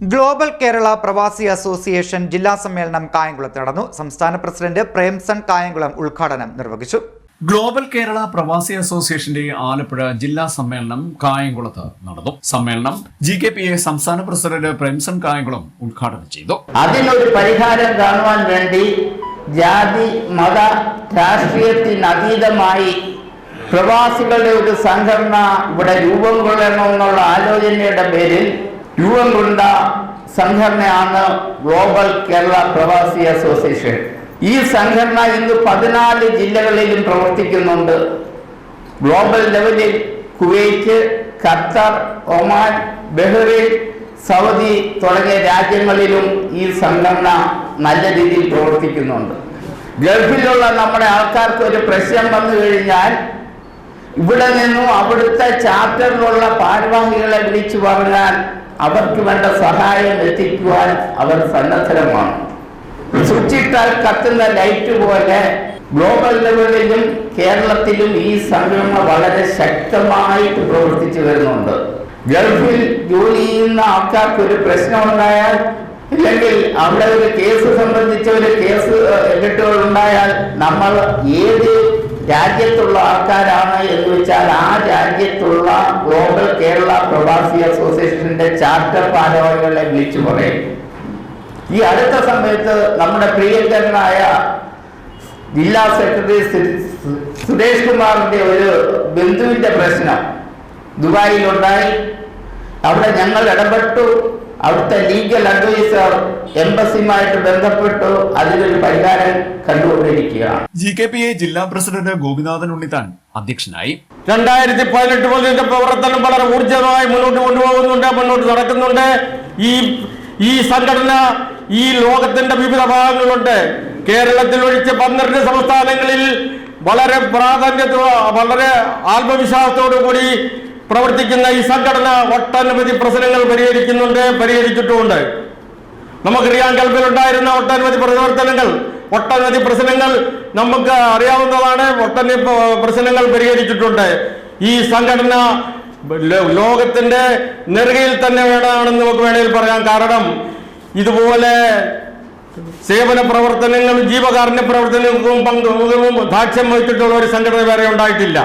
Global Kerala പ്രവാസി association ജില്ലാ സമ്മേളനം കായംകുളത്ത് നടന്നു. സംസ്ഥാന പ്രസിഡന്റ് പ്രേംസൺ കായംകുളം ഉദ്ഘാടനം നിർവഹിച്ചു. ഗ്ലോബൽ കേരള പ്രവാസി അസോസിയേഷന്റെ ആലപ്പുഴ ജില്ലാ സമ്മേളനം കായംകുളത്ത് നടന്നു. സമ്മേളനം ജി കെ പി എ സംസ്ഥാന പ്രസിഡന്റ് പ്രേംസൺ കായംകുളം ഉദ്ഘാടനം ചെയ്തു. അതിനൊരു പരിഹാരം കാണുവാൻ വേണ്ടി ജാതി മത രാഷ്ട്രീയത്തിനതീതമായി പ്രവാസികളുടെ ഒരു സംഘടന ഇവിടെ രൂപം കൊള്ളണമെന്നുള്ള ആലോചനയുടെ പേരിൽ രൂപം ഗുണ്ട സംഘടനയാണ് ഗ്ലോബൽ കേരള പ്രവാസി അസോസിയേഷൻ ഈ സംഘടന ഇന്ന് പതിനാല് ജില്ലകളിലും പ്രവർത്തിക്കുന്നുണ്ട്. ഗ്ലോബൽ ലെവലിൽ Kuwait Qatar Oman Bahrain Saudi തുടങ്ങിയ രാജ്യങ്ങളിലും ഈ സംഘടന നല്ല രീതിയിൽ പ്രവർത്തിക്കുന്നുണ്ട്. ഗൾഫിലുള്ള നമ്മുടെ ആൾക്കാർക്ക് ഒരു പ്രശ്നം വന്നു കഴിഞ്ഞാൽ ഇവിടെ നിന്നും അവിടുത്തെ ചാപ്റ്ററിലുള്ള ഭാരവാഹികളെ വിളിച്ചു പറഞ്ഞാൽ അവർക്ക് വേണ്ട സഹായം എത്തിക്കുവാൻ അവർ സന്നദ്ധരമാണ്. സ്വിച്ചിട്ടാൽ കത്തുന്ന ലൈറ്റ് പോലെ ഗ്ലോബൽ ലെവലിലും കേരളത്തിലും ഈ സംഘടന വളരെ ശക്തമായിട്ട് പ്രവർത്തിച്ചു വരുന്നുണ്ട്. ഗൾഫിൽ ജോലി ചെയ്യുന്ന ആൾക്കാർക്ക് ഒരു പ്രശ്നമുണ്ടായാൽ ഇല്ലെങ്കിൽ അവിടെ ഒരു കേസ് സംബന്ധിച്ച ഒരു കേസ് കെട്ടുകൾ ഉണ്ടായാൽ നമ്മൾ ഏത് രാജ്യത്തുള്ള ആൾക്കാരാണ് എന്ന് വെച്ചാൽ ആ രാജ്യത്തുള്ള ഗ്ലോബൽ കേരള പ്രവാസി അസോസിയേഷന്റെ ചാർട്ടർ ഭാരവാഹികളെ വിളിച്ചു പറയും. ഈ അടുത്ത സമയത്ത് നമ്മുടെ പ്രിയങ്കരനായ ജില്ലാ സെക്രട്ടറി സുരേഷ് കുമാറിന്റെ ഒരു ബന്ധുവിന്റെ പ്രശ്നം ദുബായിലുണ്ടായി. അവിടെ ഞങ്ങൾ ഇടപെട്ടു. അവിടുത്തെ ലീഗൽ അഡ്വൈസർ എംബസിയുമായിട്ട് ബന്ധപ്പെട്ടു. അതിനൊരു പരിഹാരം കണ്ടുകൊണ്ടിരിക്കുകയാണ്. ജി കെ പി എ ജില്ലാ പ്രസിഡന്റ് ഗോപിനാഥൻ ഉണ്ണിത്താൻ അധ്യക്ഷനായി. രണ്ടായിരത്തി പതിനെട്ട് മുതൽ ഇതിന്റെ പ്രവർത്തനം വളരെ ഊർജിതമായി മുന്നോട്ട് കൊണ്ടുപോകുന്നുണ്ട് മുന്നോട്ട് നടക്കുന്നുണ്ട്. ഈ ഈ സംഘടന ഈ ലോകത്തിന്റെ വിവിധ ഭാഗങ്ങളുണ്ട്. കേരളത്തിൽ ഒഴിച്ച് പന്ത്രണ്ട് സംസ്ഥാനങ്ങളിൽ വളരെ പ്രാധാന്യത്തോടെ വളരെ ആത്മവിശ്വാസത്തോടു കൂടി പ്രവർത്തിക്കുന്ന ഈ സംഘടന ഒട്ടനവധി പ്രശ്നങ്ങൾ പരിഹരിക്കുന്നുണ്ട് പരിഹരിച്ചിട്ടുമുണ്ട്. നമുക്കറിയാം കൽപ്പിലുണ്ടായിരുന്ന ഒട്ടനവധി പ്രവർത്തനങ്ങൾ ഒട്ടനവധി പ്രശ്നങ്ങൾ നമുക്ക് അറിയാവുന്നതാണ് ഒട്ടനവധി പ്രശ്നങ്ങൾ പരിഹരിച്ചിട്ടുണ്ട്. ഈ സംഘടന ലോകത്തിന്റെ നെറുകയിൽ തന്നെ വേണമെന്ന് നമുക്ക് വേണമെങ്കിൽ പറയാം. കാരണം ഇതുപോലെ സേവന പ്രവർത്തനങ്ങളും ജീവകാരുണ്യ പ്രവർത്തനങ്ങൾക്കും പങ്കും ദാക്ഷ്യം വഹിച്ചിട്ടുള്ള ഒരു സംഘടന വേറെ ഉണ്ടായിട്ടില്ല.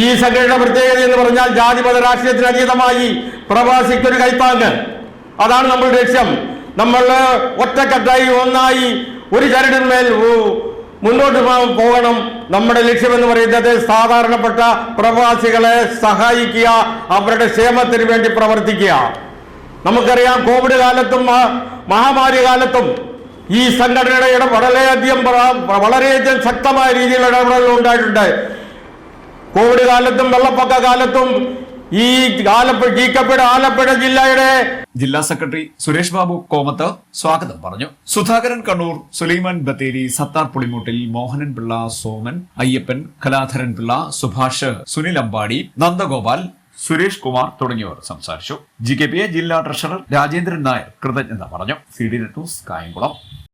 ഈ സംഘടന പ്രത്യേകത എന്ന് പറഞ്ഞാൽ ജാതിമത രാഷ്ട്രീയത്തിന് അതീതമായി പ്രവാസിക്ക് ഒരു കൈത്താങ്ങ് അതാണ് നമ്മുടെ ലക്ഷ്യം. നമ്മൾ ഒറ്റക്കെട്ടായി ഒന്നായി ഒരു ചരടിന്മേൽ മുന്നോട്ട് പോകണം. നമ്മുടെ ലക്ഷ്യമെന്ന് പറയുന്നത് സാധാരണപ്പെട്ട പ്രവാസികളെ സഹായിക്കുക അവരുടെ ക്ഷേമത്തിന് വേണ്ടി പ്രവർത്തിക്കുക. നമുക്കറിയാം കോവിഡ് കാലത്തും മഹാമാരി കാലത്തും ഈ സംഘടനയുടെ വളരെയധികം വളരെയധികം ശക്തമായ രീതിയിലുള്ള ഇടപെടലുകൾ ഉണ്ടായിട്ടുണ്ട്. കോവിഡ് കാലത്തും വെള്ളപ്പൊക്ക കാലത്തും ഈ ആലപ്പുഴ ജീക്കപ്പുഴ ആലപ്പുഴ ജില്ലയുടെ ജില്ലാ സെക്രട്ടറി സുരേഷ് ബാബു കോമത്ത് സ്വാഗതം പറഞ്ഞു. സുധാകരൻ കണ്ണൂർ സുലൈമാൻ ബത്തേരി സത്താർ പുളിമൂട്ടിൽ മോഹനൻ പിള്ള സോമൻ അയ്യപ്പൻ കലാധരൻ പിള്ള സുഭാഷ് സുനിൽ അമ്പാടി നന്ദഗോപാൽ സുരേഷ് കുമാർ തുടങ്ങിയവർ സംസാരിച്ചു. ജി കെ പി എ ജില്ലാ ട്രഷറർ രാജേന്ദ്രൻ നായർ കൃതജ്ഞത പറഞ്ഞു. C D net news Kayamkulam.